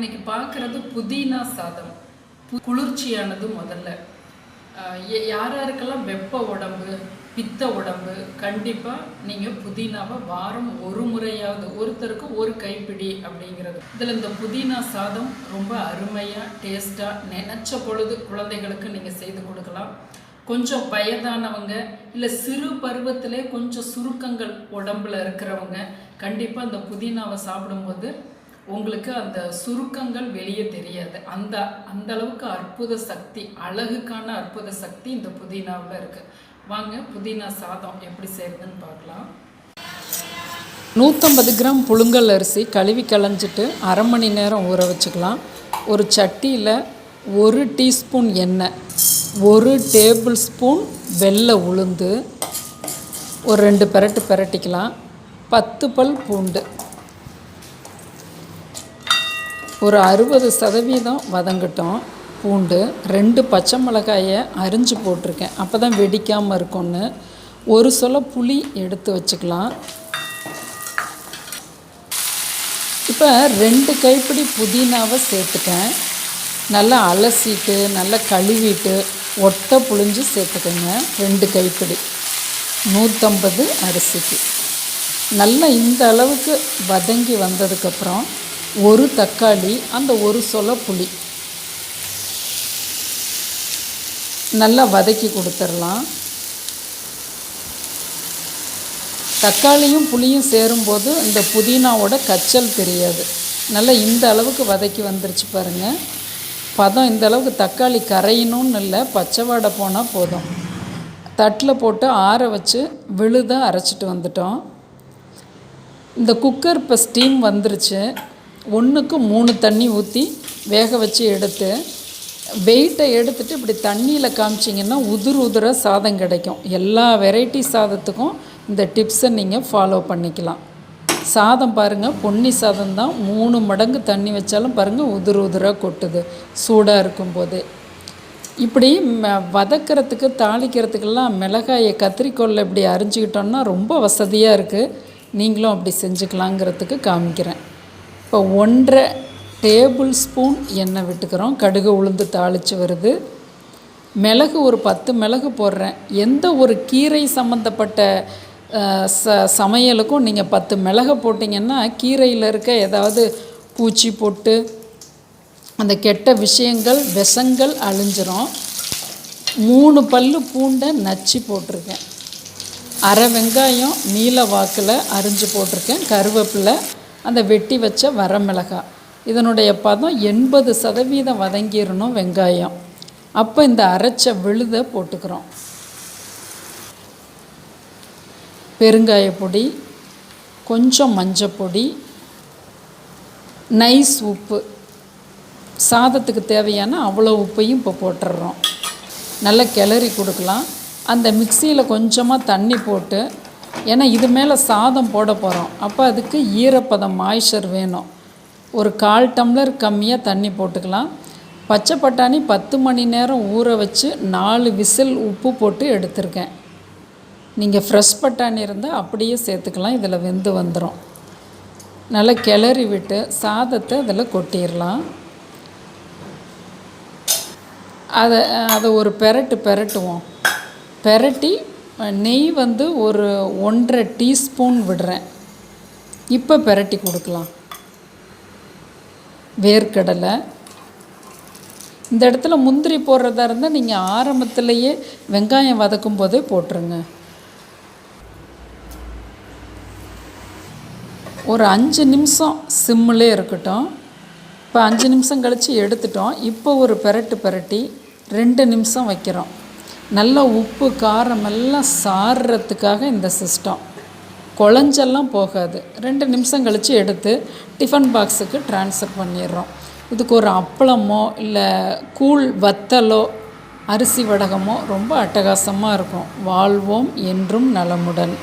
இன்னைக்கு பார்க்குறது புதினா சாதம். பு- குளிர்ச்சியானது முதல்ல. யார் யாருக்கெல்லாம் வெப்ப உடம்பு பித்த உடம்பு கண்டிப்பாக நீங்கள் புதினாவை வாரம் ஒரு முறையாவது ஒருத்தருக்கு ஒரு கைப்பிடி அப்படிங்கிறது. இதில் இந்த புதினா சாதம் ரொம்ப அருமையாக டேஸ்ட்டாக நினச்ச பொழுது குழந்தைகளுக்கு நீங்கள் செய்து கொடுக்கலாம். கொஞ்சம் வயதானவங்க இல்லை சிறு பருவத்திலே கொஞ்சம் சுருக்கங்கள் உடம்புல இருக்கிறவங்க கண்டிப்பாக இந்த புதினாவை சாப்பிடும்போது உங்களுக்கு அந்த சுருக்கங்கள் வெளியே தெரியாது. அந்த அந்த அளவுக்கு அற்புத சக்தி அழகுக்கான அற்புத சக்தி இந்த புதினாவில் இருக்கு. வாங்க புதினா சாதம் எப்படி செய்யறதுன்னு பார்க்கலாம். நூற்றம்பது கிராம் புழுங்கல் அரிசி கழுவி களைஞ்சிட்டு அரை மணி நேரம் ஊற வச்சுக்கலாம். ஒரு சட்டியில் ஒரு டீஸ்பூன் எண்ணெய் ஒரு டேபிள் ஸ்பூன் வெள்ளை உளுந்து ஒரு ரெண்டு பெரட்டு பெரட்டிக்கலாம். பத்து பல் பூண்டு. ஒரு அறுபது சதவீதம் வதங்கட்டும். பூண்டு ரெண்டு பச்சை மிளகாயை அரிஞ்சு போட்டிருக்கேன். அப்போ தான் வெடிக்காமல் இருக்கும்னு. ஒரு சொல புளி எடுத்து வச்சுக்கலாம். இப்போ ரெண்டு கைப்பிடி புதினாவை சேர்த்துட்டேன். நல்லா அலசிட்டு நல்லா கழுவிட்டு ஒட்டை புழிஞ்சு சேர்த்துக்கோங்க. ரெண்டு கைப்பிடி. நூற்றம்பது அரிசிக்கு. நல்லா இந்த அளவுக்கு வதங்கி வந்ததுக்கப்புறம் ஒரு தக்காளி அந்த ஒரு சொல புளி. நல்லா வதக்கி கொடுத்துடலாம். தக்காளியும் புளியும் சேரும்போது இந்த புதினாவோட கச்சல் தெரியாது. நல்லா இந்த அளவுக்கு வதக்கி வந்துருச்சு பாருங்கள் பதம் இந்த அளவுக்கு தக்காளி கரையணும்னு இல்லை பச்சை வாடை போனால் போதும். தட்டில் போட்டு ஆற வச்சு விழுதாக அரைச்சிட்டு வந்துட்டோம். இந்த குக்கர் இப்போ ஸ்டீம் வந்துருச்சு. ஒன்றுக்கு மூணு தண்ணி ஊற்றி வேக வச்சு எடுத்து வெயிட்டை எடுத்துட்டு இப்படி தண்ணியில் காமிச்சிங்கன்னா உதிர் உதிராக சாதம் கிடைக்கும். எல்லா வெரைட்டி சாதத்துக்கும் இந்த டிப்ஸை நீங்கள் ஃபாலோ பண்ணிக்கலாம். சாதம் பாருங்கள் பொன்னி சாதம் தான் மூணு மடங்கு தண்ணி வச்சாலும் பாருங்கள் உதிர் உதிராக கொட்டுது சூடாக இருக்கும்போது. இப்படி ம- வதக்கிறதுக்கு தாளிக்கிறதுக்கெல்லாம் மிளகாயை கத்திரிக்கோலில் இப்படி அரிஞ்சிக்கிட்டோம்னா ரொம்ப வசதியாக இருக்குது நீங்களும் அப்படி செஞ்சுக்கலாங்கிறதுக்கு காமிக்கிறேன். இப்போ ஒன்றரை டேபிள் ஸ்பூன் எண்ணெய் விட்டுக்கிறோம். கடுகு உளுந்து தாளித்து வருது. மிளகு ஒரு பத்து மிளகு போடுறேன். எந்த ஒரு கீரை சம்மந்தப்பட்ட ச சமையலுக்கும் நீங்கள் பத்து மிளகு போட்டிங்கன்னா கீரையில் இருக்க ஏதாவது பூச்சி போட்டு அந்த கெட்ட விஷயங்கள் விஷங்கள் அழிஞ்சிரும். மூணு பல்லு பூண்டை நச்சு போட்டிருக்கேன். அரை வெங்காயம் நீல வாக்கில் அரிஞ்சு போட்டிருக்கேன். கருவேப்பிலை அந்த வெட்டி வச்ச வரமிளகாய் இதனுடைய பதம் எண்பது சதவீதம் வதங்கிடணும் வெங்காயம். அப்போ இந்த அரைச்ச விழுதை போட்டுக்கிறோம். பெருங்காய பொடி கொஞ்சம் மஞ்சப்பொடி நைஸ் உப்பு. சாதத்துக்கு தேவையான அவ்வளோ உப்பையும் இப்போ போட்டுடுறோம் நல்லா கிளறி கொடுக்கலாம். அந்த மிக்சியில் கொஞ்சமாக தண்ணி போட்டு ஏன்னா இது மேலே சாதம் போட போகிறோம் அப்போ அதுக்கு ஈரப்பதம் மாய்ச்சர் வேணும். ஒரு கால் டம்ளர் கம்மியாக தண்ணி போட்டுக்கலாம். பச்சை பட்டாணி பத்து மணி நேரம் ஊற வச்சு நாலு விசில் உப்பு போட்டு எடுத்திருக்கேன். நீங்கள் ஃப்ரெஷ் பட்டாணி இருந்தால் அப்படியே சேர்த்துக்கலாம். இதில் வெந்து வந்துடும் நல்லா கிளறி விட்டு சாதத்தை அதில் கொட்டிடலாம். அதை அதை ஒரு பெரட்டு பெரட்டுவோம். பெரட்டி நெய் வந்து ஒரு ஒன்றரை டீஸ்பூன் விடுறேன். இப்போ பெரட்டி கொடுக்கலாம். வேர்க்கடலை. இந்த இடத்துல முந்திரி போடுறதா இருந்தால் நீங்கள் ஆரம்பத்திலேயே வெங்காயம் வதக்கும் போதே போட்டுருங்க. ஒரு அஞ்சு நிமிஷம் சிம்மிலே இருக்கட்டும். இப்போ அஞ்சு நிமிஷம் கழித்து எடுத்துட்டோம். இப்போ ஒரு பெரட்டு பெரட்டி ரெண்டு நிமிஷம் வைக்கிறோம். நல்லா உப்பு காரமெல்லாம் சாறுறதுக்காக இந்த சிஸ்டம் குழஞ்செல்லாம் போகாது. ரெண்டு நிமிஷம் கழித்து எடுத்து டிஃபன் பாக்ஸுக்கு ட்ரான்ஸ்ஃபர் பண்ணிடுறோம். இதுக்கு ஒரு அப்பளமோ இல்லை கூழ் வத்தலோ அரிசி வடகமோ ரொம்ப அட்டகாசமாக இருக்கும். வாழ்வோம் என்றும் நலமுடன்.